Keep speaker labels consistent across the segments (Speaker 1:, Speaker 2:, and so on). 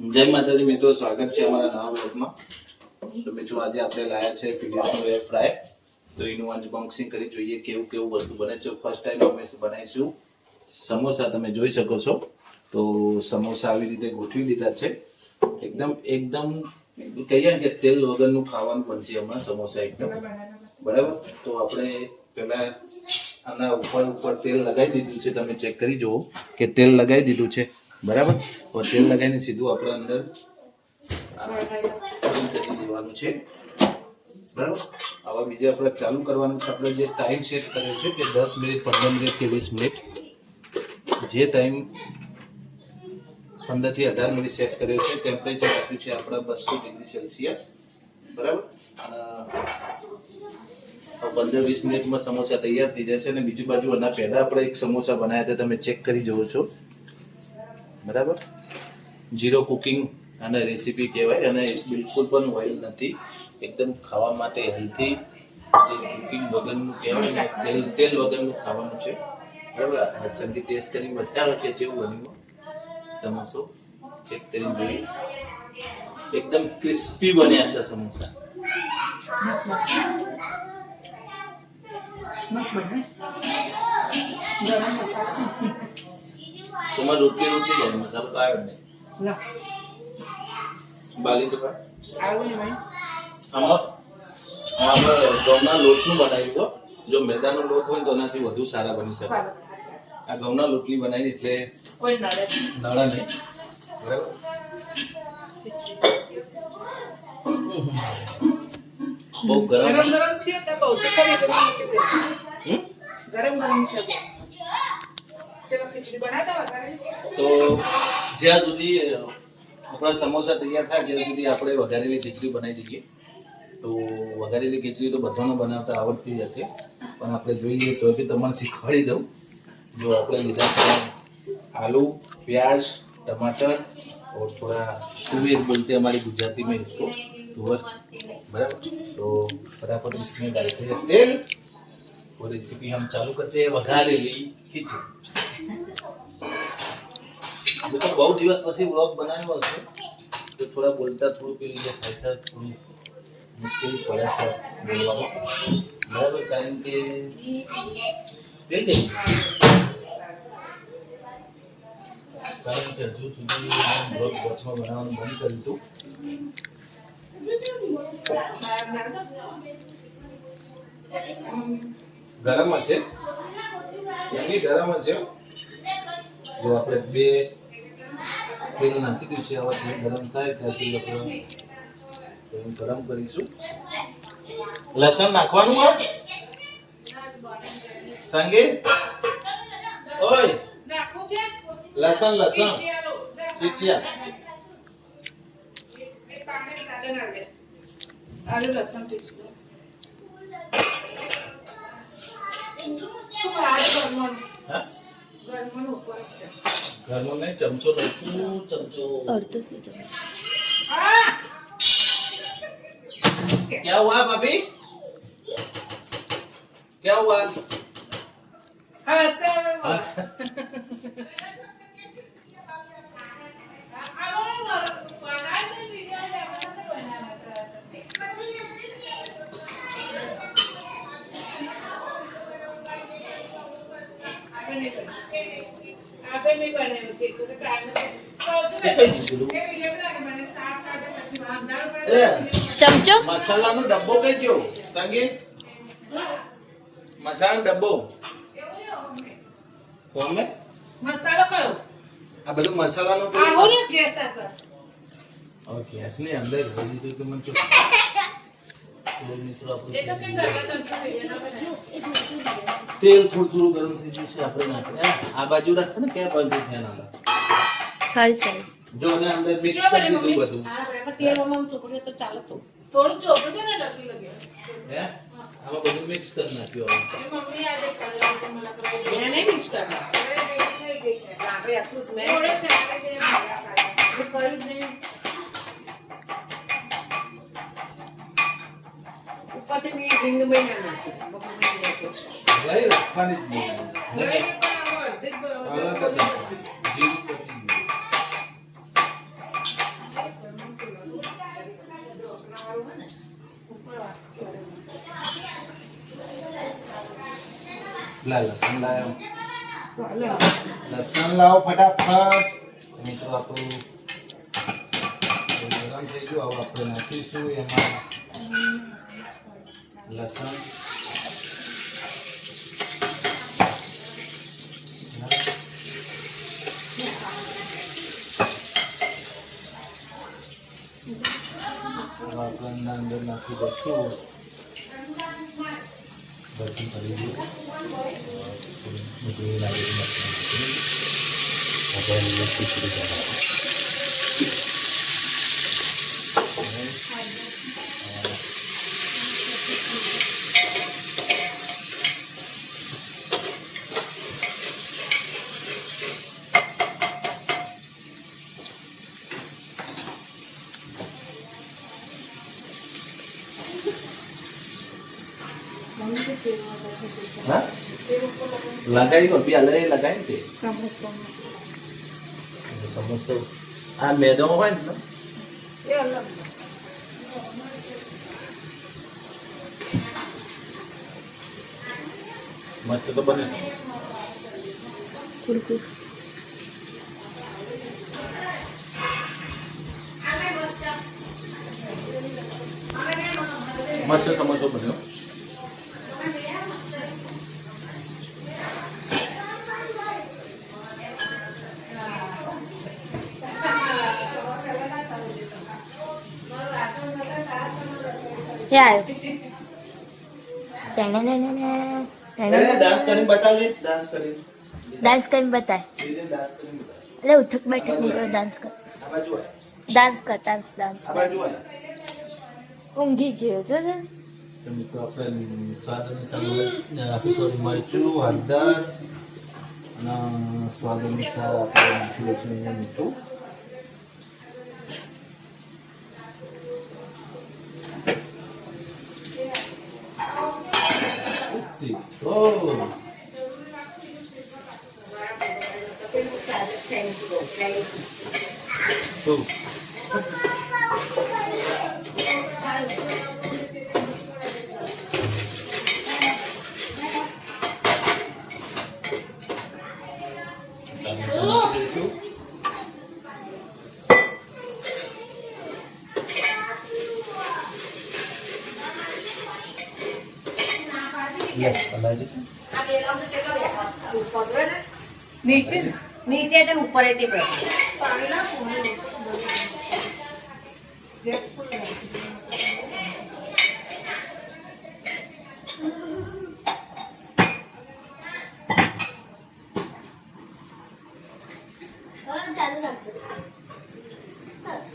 Speaker 1: જય માતાજી મિત્રો, સ્વાગત છે અમારા નવા બ્લોગમાં તો મિત્રો, આજે આપણે લાયા છે પીડીએસનો એર ફ્રાય તો એનું અનબોક્સિંગ કરી, જોઈએ કેવું કેવું વસ્તુ બને છે. ફર્સ્ટ ટાઈમ અમે બનાવીશું. સમોસા તમે જોઈ શકો છો. તો સમોસા આવી રીતે ગોઠવી દીધા છે. એકદમ એકદમ, કહીએ કે તેલ વગરનું ખાવાનું બનશે હમણાં સમોસા એકદમ. બરાબર? તો આપણે પહેલા આના ઉપર ઉપર તેલ લગાવી દીધું છે. તમે ચેક કરી જુઓ કે તેલ લગાવી દીધું છે. બરાબર? તો તેલ લગાવીને સીધું આપણે અંદર દેવાનું છે. બરાબર? હવે બીજે આપણે ચાલુ કરવાનું છે. આપણે જે ટાઈમ સેટ કર્યો છે કે દસ મિનિટ, પંદર મિનિટ કે વીસ મિનિટ, જે ટાઈમ પંદરથી અઢાર મિનિટ સેટ કર્યો છે ટેમ્પરેચર આપ્યું છે આપણા બસો ડિગ્રી સેલ્સિયસ. બરાબર? પંદર વીસ મિનિટમાં સમોસા તૈયાર થઈ જશે અને બીજી બાજુ આના પહેલાં આપણે એક સમોસા બનાવ્યા હતા, તમે ચેક કરી જુઓ છો. બરાબર? જીરો કુકિંગ અને રેસીપી કહેવાય, અને બિલકુલ પણ ઓઇલ નથી. એકદમ ખાવા માટે હેલ્ધી કુકિંગ વગરનું કહેવાય તેલ તેલ વગરનું ખાવાનું છે. બરાબર? સંગીત ટેસ્ટ કરી આવે કે જેવું બન્યું સમોસો ચેક કરીને જોઈએ. એકદમ ક્રિસ્પી બન્યા છે સમોસા.
Speaker 2: મસ્ત બને ગરમ મસાલો.
Speaker 1: તમારે રોટલી રોટલી જાય મસાલો તો આવ્યો નહીં. બાલી તો
Speaker 2: ભાઈ.
Speaker 1: આમાં આપણે ઘઉંના લોટનું બનાવ્યું હો. જો મેદાનો લોટ હોય તો એનાથી વધુ સારા બની શકે. આ ઘઉંના લોટની બનાવી એટલે
Speaker 2: કોઈ નડે. નહીં.
Speaker 1: બરાબર? બહુ ગરમ.
Speaker 2: ગરમ ગરમ છે તો બહુ
Speaker 1: હમ?
Speaker 2: ગરમ ગરમ છે ચલો ખીચડી બનાવતા વધારે
Speaker 1: તો જ્યાં સુધી અ, આપણા સમોસા તૈયાર થાય ત્યાં સુધી આપણે વઘારેલી ખીચડી બનાવી દઈએ તો વઘારેલી ખીચડી તો બધાને બનાવતા આવડતી જ હશે પણ આપણે જોઈએ તો બી તમને શીખવાડી દઉં જો આપણે લીધા છે આલू प्याज टमाटर और थोड़ा तुवेर बोलते हैं हमारी गुजराती में इसको तुअर बराबर तो फटाफट इसमें डालते हैं तेल और रेसिपी हम चालू करते हैं वघारेली खीचड़ी મેં તો બહુ દિવસ પછી વ્લોગ બનાવ્યો હશે તો થોડા બોલતા થોડું પેલી જે થાય છે, થોડું મુશ્કેલી પડે છે બોલવામાં. બરાબર, કારણ કે થઈ ગઈ. કારણ કે હજુ સુધી બ્લોગ વચમાં બનાવવાનું બંધ કર્યું હતું. ગરમ હશે. એની ગરમ હશે. જો આપણે બે તેલ નાખી દઈશું આવા તેલ ગરમ થાય ત્યાં સુધી આપણે તેને ગરમ કરીશું. લસણ નાખવાનું હોય? સંગીત ઓય! લસણ લસણ. ચીચિયા.
Speaker 2: પાણી આલુ, લસણ ટીચું શું ખાય ગરમણ
Speaker 1: હા
Speaker 2: ગરમણ ઉપર જ છે
Speaker 1: ઘરનો નહીં ચમચો લખું ચમચો
Speaker 3: અડધો થઈ જશે
Speaker 2: આ
Speaker 1: क्या हुआ भाभी क्या हुआ
Speaker 2: હા સર
Speaker 3: ચમચો?
Speaker 1: મસાલાનો ડબ્બો કઈ ગયો સંગીત મસાલાનો ડબ્બો? કોમે
Speaker 2: મસાલો કયો?
Speaker 1: આ બધું મસાલાનો
Speaker 2: આવો ને ગેસ આ
Speaker 1: હવે ઓકે અંદર ભરી અંદર હોય મને તો થોડો તેલ થોડું થોડું ગરમ થઈ ગયું છે આપણે નાખીએ. આ બાજુ રાખશે ને ક્યાં બાજુ ધ્યાન આવે
Speaker 3: સારી સારી.
Speaker 1: જો અને અંદર મિક્સ કરી દીધું બધું.
Speaker 2: થોડું ચોપડે છે ને લગી લગે.
Speaker 1: હે આમાં બધું મિક્સ કરી નાખ્યું હવે.
Speaker 2: મમ્મી આજે કરેલું છે મને ખબર
Speaker 3: એને નહીં મિક્સ કરવા
Speaker 2: થઈ ગઈ છે.
Speaker 3: આપણે આટલું જ મેં
Speaker 2: થોડે
Speaker 3: કર્યું જ વખતે મેં રીંગ મહિના નાખી બપોર મહિના
Speaker 1: લઈ રાખવાની જ લસણ
Speaker 3: લાવો
Speaker 1: લસણ લાવો ફટાફટ. મિત્રો આપણું ગરમ થઈ હવે આપણે નાખીશું. એમાં લસણ. વાપરના અંદર નાખી દઈશું. પછી કરી દઈએ. લાગે હા? લગાવી દો બી અલગ લગાવી તે સમોસો આ મેદો હોય ને
Speaker 2: એ અલગ
Speaker 1: મસ્ત તો બને. મસ્ત સમોસો બન્યો
Speaker 4: યાર
Speaker 1: ડાન્સ કરીને બતાવજે ડાન્સ કરીને.
Speaker 4: ડાન્સ કરીને બતાય.
Speaker 1: ડાન્સ કરીને બતાવ
Speaker 4: એટલે ઉઠક બેઠક નહીં કરો ડાન્સ કર.
Speaker 1: આ બાજુ
Speaker 4: ડાન્સ કર ડાન્સ ડાન્સ
Speaker 1: આ બાજુ આય.
Speaker 4: ઊંઘી જ્યો જો ને
Speaker 1: મિત્રો આપણે સ્વાદ અનુસાર આપીશું મરચું હળદર અને સ્વાદ અનુસાર આપણે નાખી દઈશું અહીંયા Falou!
Speaker 2: નીચે
Speaker 3: નીચે છે ઉપર
Speaker 2: હતી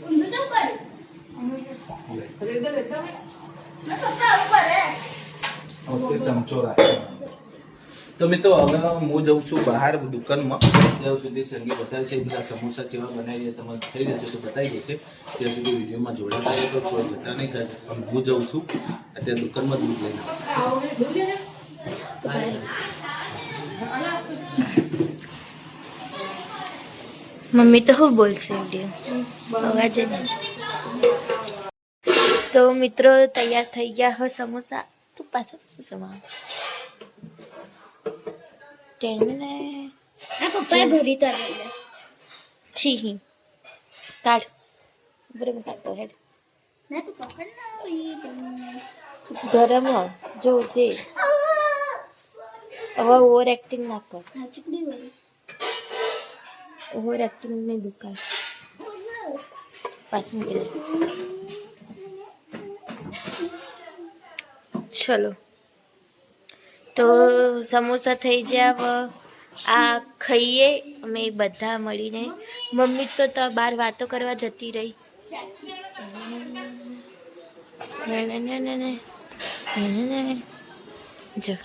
Speaker 2: ઊંધું ચમ કરી
Speaker 1: ઓકે ચમચો રાખો તો મિત્રો, હવે હું જઉં છું બહાર દુકાનમાં. ત્યાં સુધી સંગી બતાવે છે બધા સમોસા જેવા બનાવીએ, તમારે થઈ જશે તો બતાવી દેશે. ત્યાં સુધી વિડીયોમાં જોડાતા હોય તો કોઈ જતા નહીં કરે પણ હું જઉં છું, અત્યારે દુકાનમાં દૂધ લઈને
Speaker 4: મમ્મી તો હું બોલશે વીડિયો? તો મિત્રો, તૈયાર થઈ ગયા હો સમોસા. તું પાછા પાછું જમા ટેણે
Speaker 5: પપ્પાએ ભરી તો
Speaker 4: છી કાઢ બરાબર કાઢતો હેડ
Speaker 5: મેં તો પકડ ના આવી
Speaker 4: ગરમ હો, જો જે હવે ઓવર એક્ટિંગ ના કર
Speaker 5: હા
Speaker 4: ઓવર એક્ટિંગની દુકાન પાછું મૂકી દે ચલો. તો સમોસા થઈ ગયા આ ખાઈએ, અમે બધા મળીને. મમ્મી તો તો બહાર વાતો કરવા જતી રહી. ને ને ને ને ને ને જો.